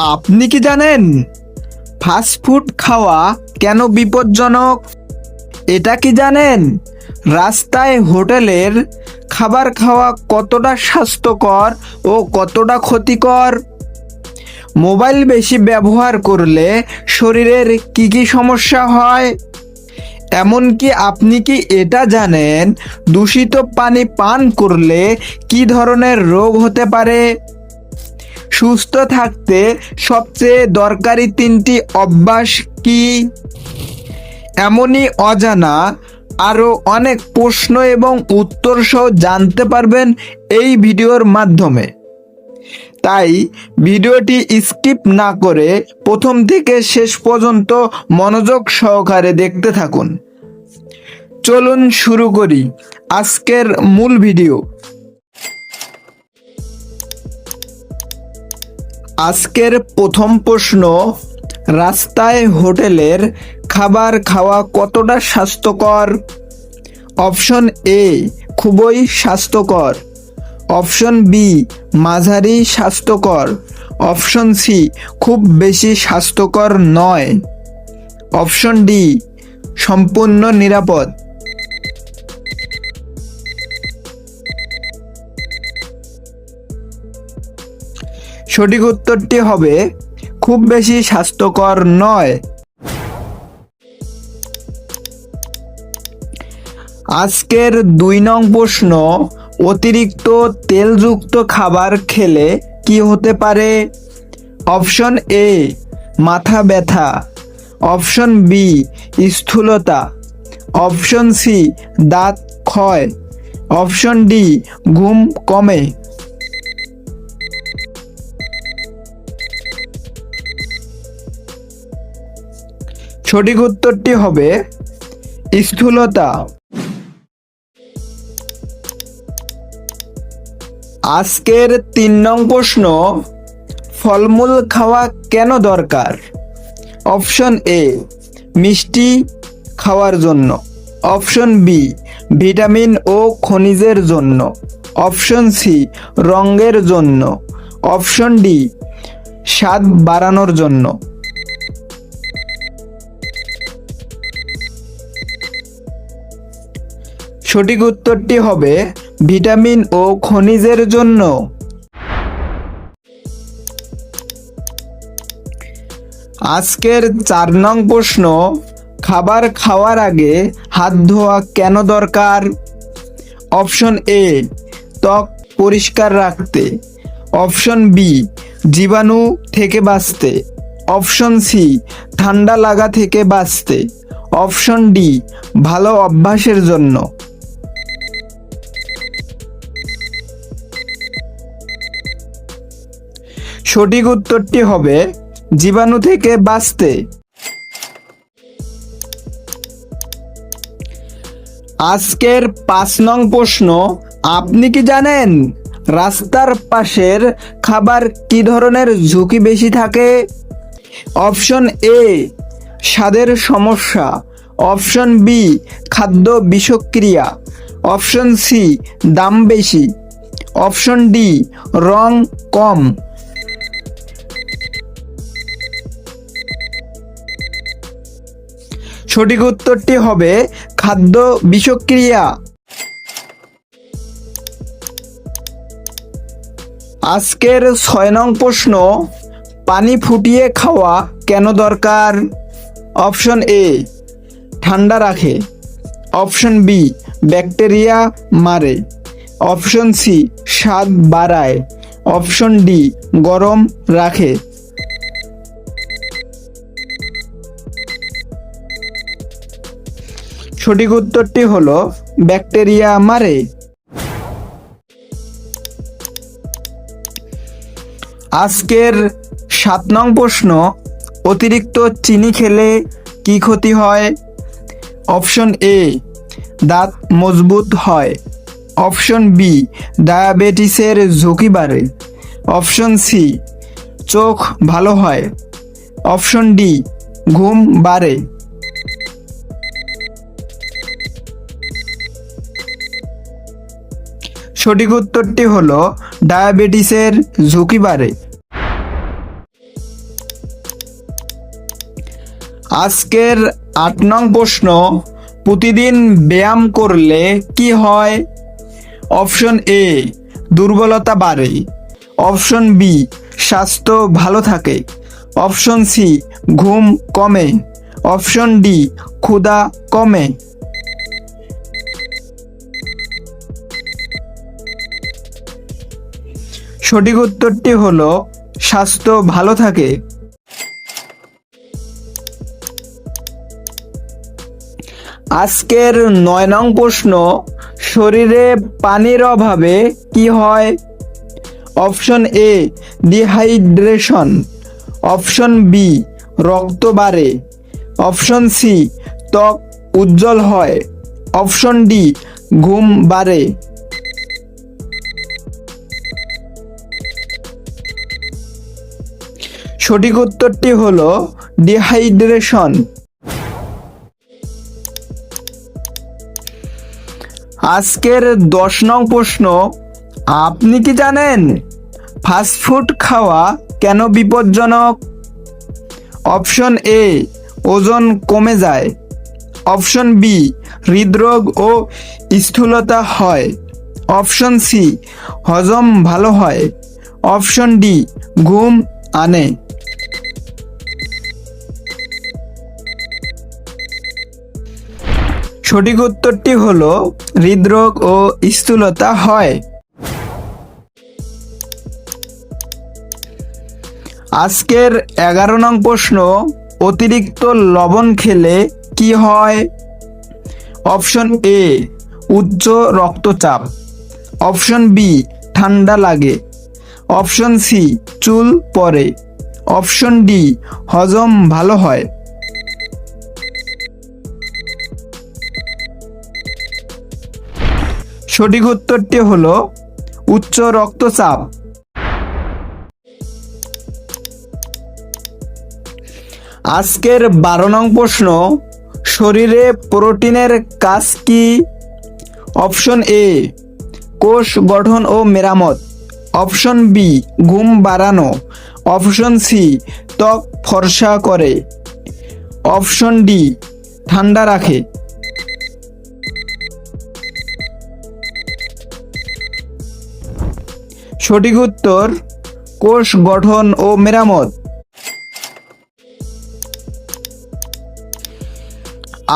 আপনি কি জানেন? ফাস্টফুড খাওয়া কেন বিপজ্জনক? এটা কি জানেন? রাস্তায় হোটেলের খাবার খাওয়া কতটা স্বাস্থ্যকর ও কতটা ক্ষতিকর? মোবাইল বেশি ব্যবহার করলে শরীরের কি কি সমস্যা হয়? এমনকি আপনি কি এটা জানেন? দূষিত পানি পান করলে কি ধরনের রোগ হতে পারে? সুস্থ থাকতে সবচেয়ে দরকারি তিনটি অভ্যাস কি? এমনই অজানা, আরও অনেক প্রশ্ন এবং উত্তর সহ জানতে পারবেন এই ভিডিওর মাধ্যমে। তাই ভিডিওটি স্কিপ না করে প্রথম থেকে শেষ পর্যন্ত মনোযোগ সহকারে দেখতে থাকুন। চলুন শুরু করি আজকের মূল ভিডিও। আজকের প্রথম প্রশ্ন, রাস্তায় হোটেলের খাবার খাওয়া কতটা স্বাস্থ্যকর? অপশন এ, খুবই স্বাস্থ্যকর। অপশন বি, মাঝারি স্বাস্থ্যকর। অপশন সি, খুব বেশি স্বাস্থ্যকর নয়। অপশন ডি, সম্পূর্ণ নিরাপদ। সঠিক উত্তরটি হবে, খুব বেশি স্বাস্থ্যকর নয়। আজকের দুই নং প্রশ্ন, অতিরিক্ত তেলযুক্ত খাবার খেলে কি হতে পারে? অপশন এ, মাথা ব্যথা। অপশন বি, স্থূলতা। অপশন সি, দাঁত ক্ষয়। অপশন ডি, ঘুম কমে। সঠিক উত্তরটি হবে স্থূলতা। আজকের তিন নং প্রশ্ন, ফলমূল খাওয়া কেন দরকার? অপশন এ, মিষ্টি খাওয়ার জন্য। অপশন বি, ভিটামিন ও খনিজের জন্য। অপশন সি, রঙের জন্য। অপশন ডি, স্বাদ বাড়ানোর জন্য। সঠিক উত্তরটি হবে ভিটামিন ও খনিজের জন্য। আজকের চার নং প্রশ্ন, খাবার খাওয়ার আগে হাত ধোয়া কেন দরকার? অপশন এ, ত্বক পরিষ্কার রাখতে। অপশন বি, জীবাণু থেকে বাঁচতে। অপশন সি, ঠান্ডা লাগা থেকে বাঁচতে। অপশন ডি, ভালো অভ্যাসের জন্য। সঠিক উত্তরটি হবে জীবাণু থেকে বাঁচতে। আজকের পাঁচ নং প্রশ্ন, আপনি কি জানেন রাস্তার পাশের খাবার কি ধরনের ঝুঁকি বেশি থাকে? অপশন এ, স্বাদের সমস্যা। অপশন বি, খাদ্য বিষক্রিয়া। অপশন সি, দাম বেশি। অপশন ডি, রং কম। সঠিক উত্তরটি হবে খাদ্য বিষক্রিয়া। আজকের ছয় নং প্রশ্ন, পানি ফুটিয়ে খাওয়া কেন দরকার? অপশন এ, ঠান্ডা রাখে। অপশন বি, ব্যাকটেরিয়া মারে। অপশন সি, স্বাদ বাড়ায়। অপশন ডি, গরম রাখে। সঠিক উত্তরটি হলো ব্যাকটেরিয়া মারে আজকের সাত নং প্রশ্ন, অতিরিক্ত চিনি খেলে কি ক্ষতি হয়? অপশন এ, দাঁত মজবুত হয়। অপশন বি, ডায়াবেটিসের ঝুঁকি বাড়ে। অপশন সি, চোখ ভালো হয়। অপশন ডি, ঘুম বাড়ে। সঠিক উত্তরটি হল ডায়াবেটিসের ঝুঁকি বাড়ে। আজকের আট নং প্রশ্ন, প্রতিদিন ব্যায়াম করলে কি হয়? অপশন এ, দুর্বলতা বাড়ে। অপশন বি, স্বাস্থ্য ভালো থাকে। অপশন সি, ঘুম কমে। অপশন ডি, ক্ষুধা কমে। সঠিক উত্তরটি হলো, স্বাস্থ্য ভালো থাকে। আজকের নয় নং প্রশ্ন, শরীরে পানির অভাবে কি হয়? Option A, dehydration. Option B, রক্ত বাড়ে। অপশন সি, ত্বক উজ্জ্বল হয়। অপশন ডি, ঘুম বাড়ে। সঠিক উত্তরটি হলো ডিহাইড্রেশন। আজকের দশ নং প্রশ্ন, আপনি কি জানেন ফাস্টফুড খাওয়া কেন বিপজ্জনক? অপশন এ, ওজন কমে যায়। অপশন বি, হৃদরোগ ও স্থূলতা হয়। অপশন সি, হজম ভালো হয়। অপশন ডি, ঘুম আনে। সঠিক উত্তরটি হলো হৃদরোগ ও স্থূলতা হয়। আজকের এগারো নং প্রশ্ন, অতিরিক্ত লবণ খেলে কি হয়? অপশন এ, উচ্চ রক্তচাপ। অপশন বি, ঠান্ডা লাগে। অপশন সি, চুল পরে। অপশন ডি, হজম ভালো হয়। সঠিক উত্তরটি হলো উচ্চ রক্তচাপ। আজকের বারো নং প্রশ্ন, শরীরে প্রোটিনের কাজ কি? অপশন এ, কোষ গঠন ও মেরামত। অপশন বি ঘুম বাড়ানো। অপশন সি ত্বক ফর্সা করে। অপশন ডি ঠান্ডা রাখে। সঠিক উত্তর, কোষ গঠন ও মেরামত।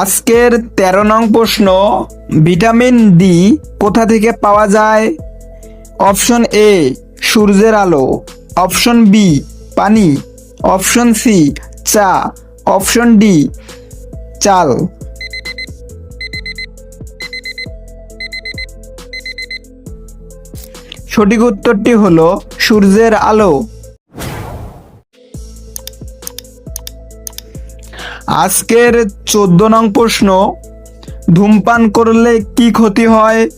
আজকের তেরো নং প্রশ্ন, ভিটামিন ডি কোথা থেকে পাওয়া যায়? অপশন এ সূর্যের আলো। অপশন বি পানি। অপশন সি চা। অপশন ডি চাল। সঠিক উত্তরটি হলো সূর্যের আলো। আজকের চোদ্দ নং প্রশ্ন, ধূমপান করলে কি ক্ষতি হয়?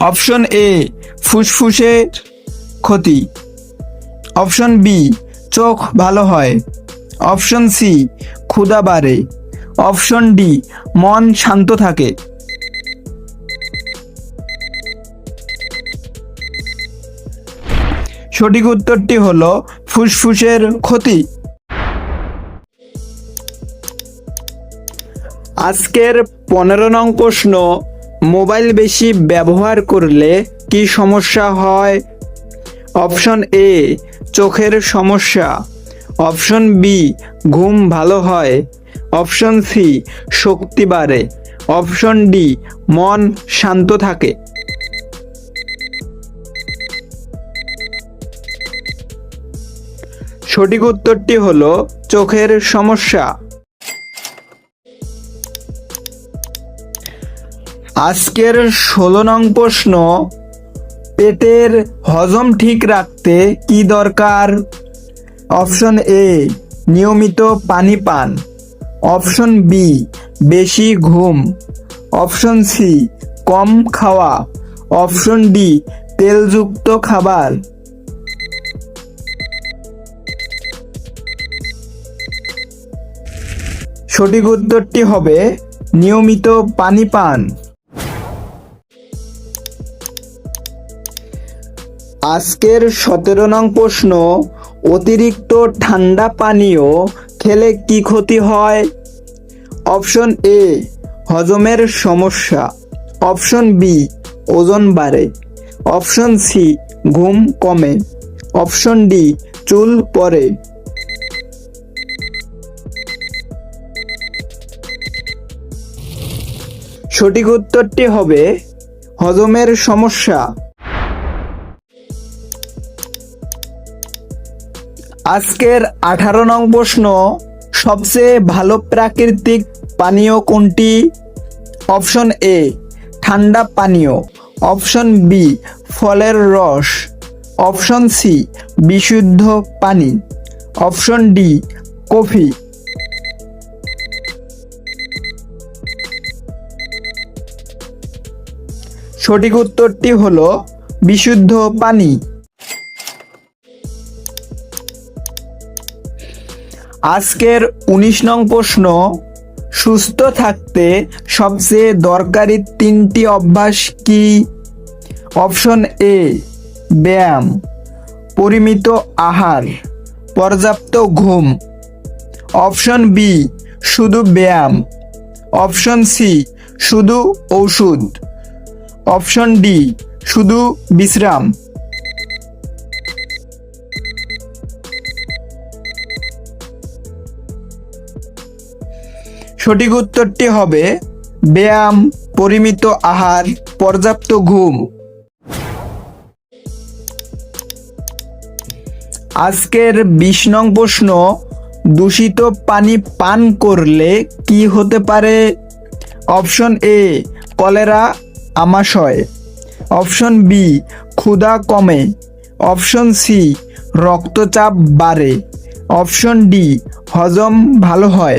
অপশন এ ফুসফুসের ক্ষতি। অপশন বি, চোখ ভালো হয়। অপশন সি, ক্ষুধা বাড়ে। অপশন ডি, মন শান্ত থাকে। সঠিক উত্তরটি হলো ফুসফুসের ক্ষতি। আজকের পনেরো নং প্রশ্ন, মোবাইল বেশি ব্যবহার করলে কি সমস্যা হয়? অপশন এ, চোখের সমস্যা। অপশন বি, ঘুম ভালো হয়। অপশন সি, শক্তি বাড়ে। অপশন ডি, মন শান্ত থাকে। সঠিক উত্তরটি হলো চোখের সমস্যা। আজকের ষোলো নং প্রশ্ন, পেটের হজম ঠিক রাখতে কি দরকার? অপশন এ, নিয়মিত পানি পান। অপশন বি, বেশি ঘুম। অপশন সি, কম খাওয়া। অপশন ডি, তেলযুক্ত খাবার। সঠিক উত্তরটি হবে নিয়মিত পানি পান। আজকের সতেরো নং প্রশ্ন, অতিরিক্ত ঠান্ডা পানীয় খেলে কি ক্ষতি হয়? অপশন এ, হজমের সমস্যা। অপশন বি, ওজন বাড়ে। অপশন সি, ঘুম কমে। অপশন ডি, চুল পড়ে। সঠিক উত্তরটি হবে হজমের সমস্যা। আজকের আঠারো নং প্রশ্ন, সবচেয়ে ভালো প্রাকৃতিক পানীয় কোনটি? অপশন এ, ঠান্ডা পানীয়। অপশন বি, ফলের রস। অপশন সি, বিশুদ্ধ পানি। Option D, coffee. সঠিক উত্তরটি হলো বিশুদ্ধ পানি। আজকের উনিশ নং প্রশ্ন, সুস্থ থাকতে সবচেয়ে দরকারি তিনটি অভ্যাস কি? অপশন এ, ব্যায়াম, পরিমিত আহার, পর্যাপ্ত ঘুম। অপশন বি, শুধু ব্যায়াম। অপশন সি, শুধু ঔষধ। অপশন ডি, শুধু বিশ্রাম। সঠিক উত্তরটি হবে, ব্যায়াম, পরিমিত আহার, পর্যাপ্ত ঘুম। আজকের বিশ নং প্রশ্ন, দূষিত পানি পান করলে কি হতে পারে? অপশন এ, কলেরা আমাশয়। অপশন বি ক্ষুধা কমে। অপশন সি রক্তচাপ বাড়ে। অপশন ডি হজম ভালো হয়।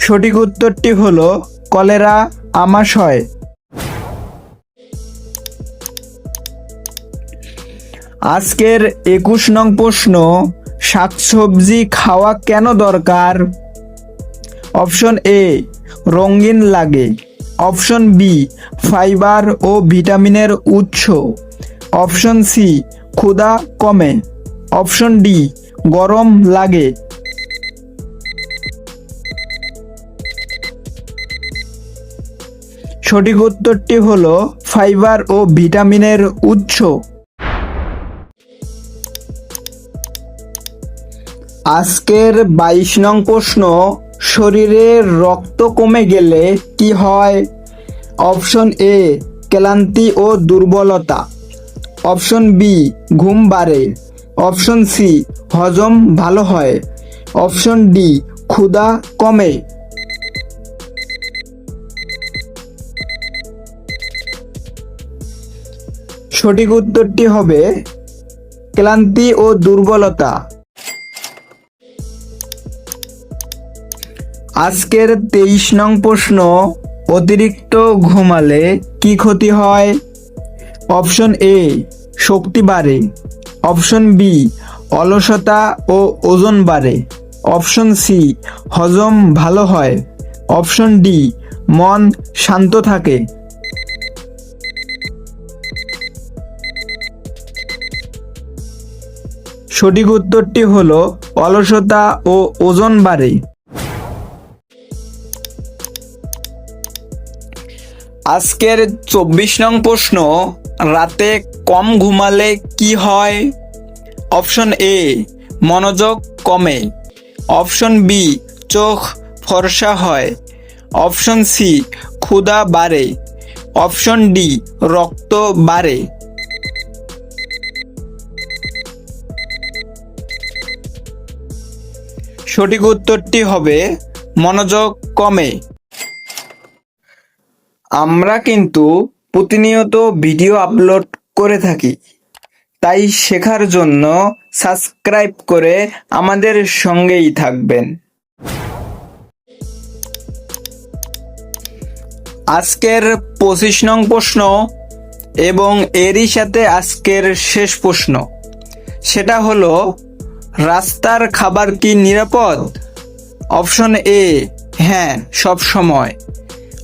সঠিক উত্তরটি হলো কলেরা আমাশয়। আজকের একুশ নং প্রশ্ন, শাকসবজি খাওয়া কেন দরকার? অপশন এ, রঙিন লাগে। অপশন বি, ফাইবার ও ভিটামিনের উৎস। অপশন সি, ক্ষুধা কমে। অপশন ডি, গরম লাগে। সঠিক উত্তরটি হলো ফাইবার ও ভিটামিনের উৎস। আজকের বাইশ নং প্রশ্ন শরীরে রক্ত কমে গেলে কি হয়? অপশন এ, ক্লান্তি ও দুর্বলতা। অপশন বি, ঘুম বাড়ে। অপশন সি, হজম ভালো হয়। অপশন ডি, ক্ষুধা কমে। সঠিক উত্তরটি হবে, ক্লান্তি ও দুর্বলতা। আজকের তেইশ নং প্রশ্ন, অতিরিক্ত ঘুমালে কি ক্ষতি হয়? অপশন এ, শক্তি বাড়ে। অপশন বি, অলসতা ও ওজন বাড়ে। অপশন সি, হজম ভালো হয়। অপশন ডি, মন শান্ত থাকে। সঠিক উত্তরটি হলো, অলসতা ও ওজন বাড়ে। আজকের চব্বিশ নং প্রশ্ন, রাতে কম ঘুমালে কি হয়? অপশন এ, মনোযোগ কমে। অপশন বি, চোখ ফর্সা হয়। অপশন সি, ক্ষুধা বাড়ে। অপশন ডি, রক্ত বাড়ে। সঠিক উত্তরটি হবে, মনোযোগ কমে। আমরা কিন্তু প্রতিনিয়ত ভিডিও আপলোড করে থাকি। তাই শেখার জন্য সাবস্ক্রাইব করে আমাদের সঙ্গেই থাকবেন। আজকের পঁচিশ নং প্রশ্ন এবং এরই সাথে আজকের শেষ প্রশ্ন। সেটা হলো, রাস্তার খাবার কি নিরাপদ? অপশন এ হ্যাঁ সব সময়।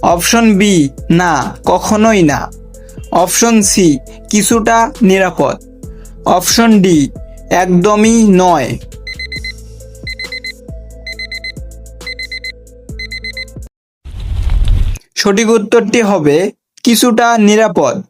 অপশন বি, না, কখনোই না। অপশন সি, কিছুটা নিরাপদ। অপশন ডি, একদমই নয়। সঠিক উত্তরটি হবে, কিছুটা নিরাপদ।